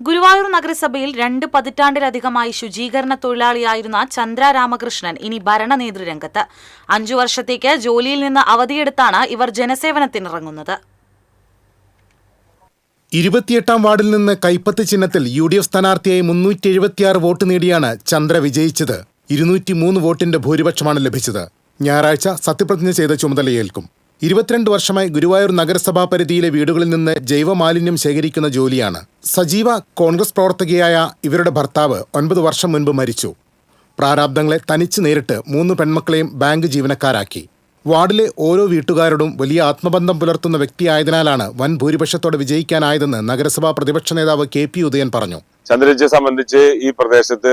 ഗുരുവായൂർ നഗരസഭയിൽ രണ്ട് പതിറ്റാണ്ടിലധികമായി ശുചീകരണ തൊഴിലാളിയായിരുന്ന ചന്ദ്ര രാമകൃഷ്ണൻ ഇനി ഭരണ നേതൃരംഗത്ത്. അഞ്ചു വർഷത്തേക്ക് ജോലിയിൽ നിന്ന് അവധിയെടുത്താണ് ഇവർ ജനസേവനത്തിനിറങ്ങുന്നത്. ഇരുപത്തിയെട്ടാം വാർഡിൽ നിന്ന് കൈപ്പത്ത് ചിഹ്നത്തിൽ യു ഡി എഫ് സ്ഥാനാർത്ഥിയായി മുന്നൂറ്റി എഴുപത്തിയാറ് വോട്ട് നേടിയാണ് ചന്ദ്ര വിജയിച്ചത്. ഇരുന്നൂറ്റി മൂന്ന് വോട്ടിന്റെ ഭൂരിപക്ഷമാണ് ലഭിച്ചത്. ഞായറാഴ്ച സത്യപ്രതിജ്ഞ ചെയ്ത ചുമതലയേൽക്കും. ഇരുപത്തിരണ്ട് വർഷമായി ഗുരുവായൂർ നഗരസഭാ പരിധിയിലെ വീടുകളിൽ നിന്ന് ജൈവമാലിന്യം ശേഖരിക്കുന്ന ജോലിയാണ്. സജീവ കോൺഗ്രസ് പ്രവർത്തകയായ ഇവരുടെ ഭർത്താവ് ഒൻപത് വർഷം മുൻപ് മരിച്ചു. പ്രാരാബ്ദങ്ങളെ തനിച്ച് നേരിട്ട് മൂന്ന് പെൺമക്കളെയും ബാങ്ക് ജീവനക്കാരാക്കി. വാർഡിലെ ഓരോ വീട്ടുകാരോടും വലിയ ആത്മബന്ധം പുലർത്തുന്ന വ്യക്തിയായതിനാലാണ് വൻ ഭൂരിപക്ഷത്തോടെ വിജയിക്കാനായതെന്ന് നഗരസഭാ പ്രതിപക്ഷ നേതാവ് കെ പി ഉദയൻ പറഞ്ഞു. ചന്ദ്രജിയെ സംബന്ധിച്ച് ഈ പ്രദേശത്ത്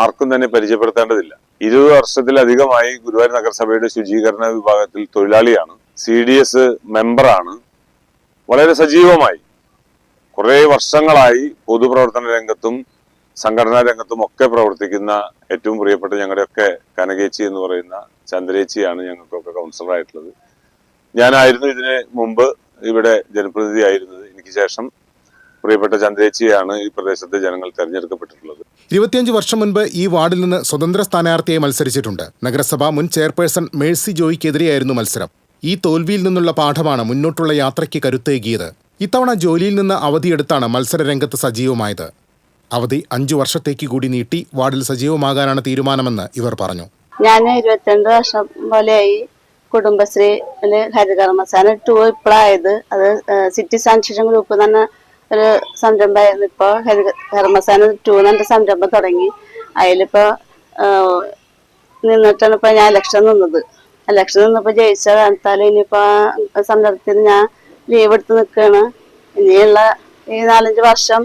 ആർക്കും തന്നെ പരിചയപ്പെടുത്തേണ്ടതില്ല. ഇരുപത് വർഷത്തിലധികമായി ഗുരുവായൂർ നഗരസഭയുടെ ശുചീകരണ വിഭാഗത്തിൽ തൊഴിലാളിയാണ്. സി ഡി എസ് മെമ്പറാണ് വളരെ സജീവമായി. കുറെ വർഷങ്ങളായി പൊതുപ്രവർത്തന രംഗത്തും സംഘടനാ രംഗത്തും ഒക്കെ പ്രവർത്തിക്കുന്ന ഏറ്റവും പ്രിയപ്പെട്ട ഞങ്ങളുടെയൊക്കെ കനകേച്ചി എന്ന് പറയുന്ന ചന്ദ്രേച്ചിയാണ് ഞങ്ങൾക്കൊക്കെ കൗൺസിലറായിട്ടുള്ളത് ഞാനായിരുന്നു ഇതിന് മുമ്പ് ഇവിടെ ജനപ്രതിനിധി ആയിരുന്നത് എനിക്ക് ശേഷം പ്രിയപ്പെട്ട ചന്ദ്രേച്ചിയാണ് ഈ പ്രദേശത്തെ ജനങ്ങൾ തെരഞ്ഞെടുക്കപ്പെട്ടിട്ടുള്ളത്. ഇരുപത്തിയഞ്ച് വർഷം മുൻപ് ഈ വാർഡിൽ നിന്ന് സ്വതന്ത്ര സ്ഥാനാർത്ഥിയെ മത്സരിച്ചിട്ടുണ്ട്. നഗരസഭ മുൻ ചെയർപേഴ്സൺ മേഴ്സി ജോയിക്കെതിരെയായിരുന്നു മത്സരം. ഈ തോൽവിയിൽ നിന്നുള്ള പാഠമാണ് മുന്നോട്ടുള്ള യാത്രയ്ക്ക് കരുത്തേകിയത്. ഇത്തവണ ജോലിയിൽ നിന്ന് അവധിയെടുത്താണ് മത്സരരംഗത്ത് സജീവമായത്. അവധി അഞ്ചു വർഷത്തേക്ക് കൂടി നീട്ടി വാർഡിൽ സജീവമാകാനാണ് തീരുമാനമെന്ന് ഇവർ പറഞ്ഞു. ഞാൻ ഇരുപത്തിരണ്ട് വർഷം പോലെയായി കുടുംബശ്രീ ഹരികർമ്മസേന ടു ഇപ്പോഴായത് അത് സിറ്റി സാൻഷൻ ഗ്രൂപ്പ് തന്നെ ഒരു സംരംഭമായിരുന്നു. ഇപ്പോൾ ഹരി കർമ്മസേന ടു എന്ന സംരംഭം തുടങ്ങി. അതിലിപ്പോ ഏഹ്, നിന്നിട്ടാണ് ഇപ്പൊ ഞാൻ ഇലക്ഷൻ നിന്നത്. ഇലക്ഷൻ നിന്നപ്പോ ജയിച്ച കാലത്താലും ഇനിയിപ്പോ സന്ദർഭത്തിൽ സംരംഭത്തിന് ഞാൻ ലീവ് എടുത്ത് നിൽക്കുകയാണ് ഇനിയുള്ള ഈ നാലഞ്ച് വർഷം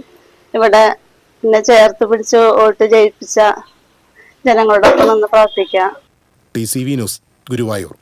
ഇവിടെ എന്നെ ചേർത്ത് പിടിച്ച് വോട്ട് ജയിപ്പിച്ച ജനങ്ങളോടൊപ്പം നിന്ന് പ്രവർത്തിക്കാം T C V news Guruvayur.